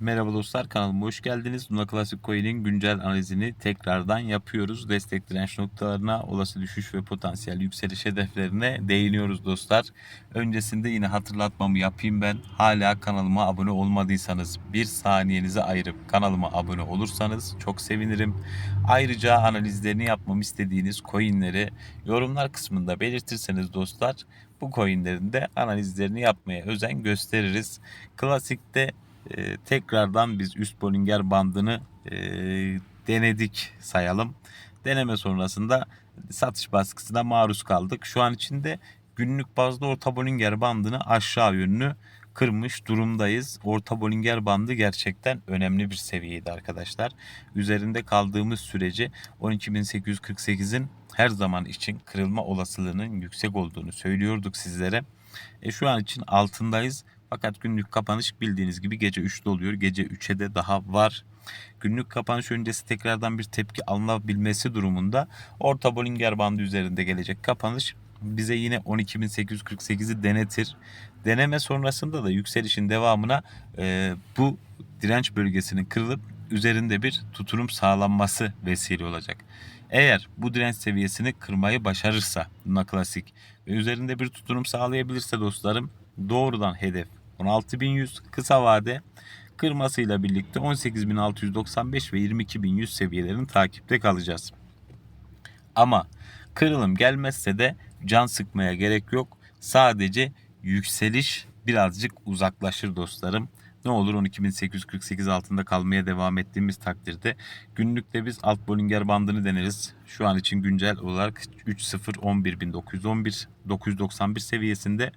Merhaba dostlar kanalıma hoş geldiniz. Luna Classic Coin'in güncel analizini tekrardan yapıyoruz. Destek direnç noktalarına, olası düşüş ve potansiyel yükseliş hedeflerine değiniyoruz dostlar. Öncesinde yine hatırlatmamı yapayım ben. Hala kanalıma abone olmadıysanız bir saniyenizi ayırıp kanalıma abone olursanız çok sevinirim. Ayrıca analizlerini yapmamı istediğiniz coinleri yorumlar kısmında belirtirseniz dostlar bu coinlerin de analizlerini yapmaya özen gösteririz. Klasikte e, tekrardan biz üst Bollinger bandını e, denedik sayalım. Deneme sonrasında satış baskısına maruz kaldık. Şu an içinde günlük bazda orta Bollinger bandını aşağı yönlü kırmış durumdayız. Orta Bollinger bandı gerçekten önemli bir seviyeydi arkadaşlar. Üzerinde kaldığımız sürece 12.848'in her zaman için kırılma olasılığının yüksek olduğunu söylüyorduk sizlere. E, şu an için altındayız. Fakat günlük kapanış bildiğiniz gibi gece 3'te oluyor. Gece 3'e de daha var. Günlük kapanış öncesi tekrardan bir tepki alınabilmesi durumunda orta Bollinger bandı üzerinde gelecek kapanış bize yine 12.848'i denetir. Deneme sonrasında da yükselişin devamına e, bu direnç bölgesinin kırılıp üzerinde bir tuturum sağlanması vesile olacak. Eğer bu direnç seviyesini kırmayı başarırsa Luna Classic ve üzerinde bir tuturum sağlayabilirse dostlarım doğrudan hedef 16100 kısa vade kırmasıyla birlikte 18695 ve 22100 seviyelerini takipte kalacağız. Ama kırılım gelmezse de can sıkmaya gerek yok. Sadece yükseliş birazcık uzaklaşır dostlarım. Ne olur 12848 altında kalmaya devam ettiğimiz takdirde günlükte biz alt Bollinger bandını deneriz. Şu an için güncel olarak 3011911 991 seviyesinde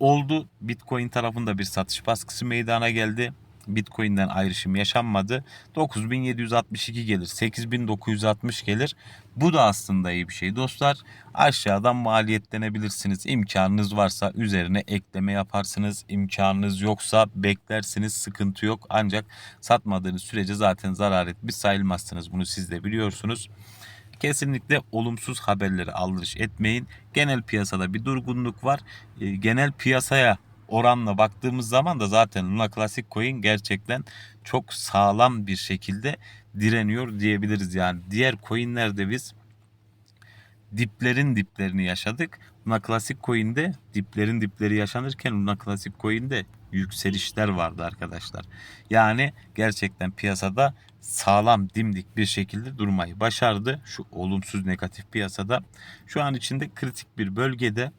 oldu. Bitcoin tarafında bir satış baskısı meydana geldi. Bitcoin'den ayrışım yaşanmadı. 9762 gelir, 8960 gelir. Bu da aslında iyi bir şey dostlar. Aşağıdan maliyetlenebilirsiniz. İmkanınız varsa üzerine ekleme yaparsınız. İmkanınız yoksa beklersiniz. Sıkıntı yok. Ancak satmadığınız sürece zaten zarar etmiş sayılmazsınız. Bunu siz de biliyorsunuz. Kesinlikle olumsuz haberleri aldırış etmeyin. Genel piyasada bir durgunluk var. E, genel piyasaya oranla baktığımız zaman da zaten Luna Classic Coin gerçekten çok sağlam bir şekilde direniyor diyebiliriz. Yani diğer coinlerde biz diplerin diplerini yaşadık. Luna Classic Coin'de diplerin dipleri yaşanırken Luna Classic Coin'de yükselişler vardı arkadaşlar. Yani gerçekten piyasada sağlam dimdik bir şekilde durmayı başardı. Şu olumsuz negatif piyasada. Şu an içinde kritik bir bölgede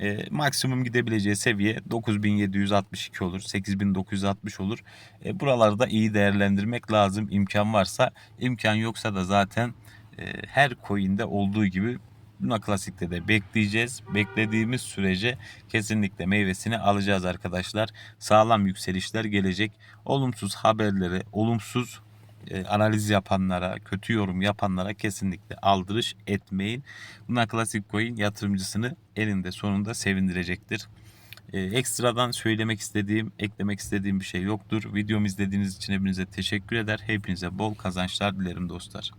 e, maksimum gidebileceği seviye 9762 olur, 8960 olur. E, buralarda iyi değerlendirmek lazım imkan varsa. imkan yoksa da zaten e, her coin'de olduğu gibi Luna Classic'te de bekleyeceğiz. Beklediğimiz sürece kesinlikle meyvesini alacağız arkadaşlar. Sağlam yükselişler gelecek. Olumsuz haberleri, olumsuz e, analiz yapanlara, kötü yorum yapanlara kesinlikle aldırış etmeyin. Luna Classic Coin yatırımcısını elinde sonunda sevindirecektir. E, ekstradan söylemek istediğim, eklemek istediğim bir şey yoktur. Videomu izlediğiniz için hepinize teşekkür eder. Hepinize bol kazançlar dilerim dostlar.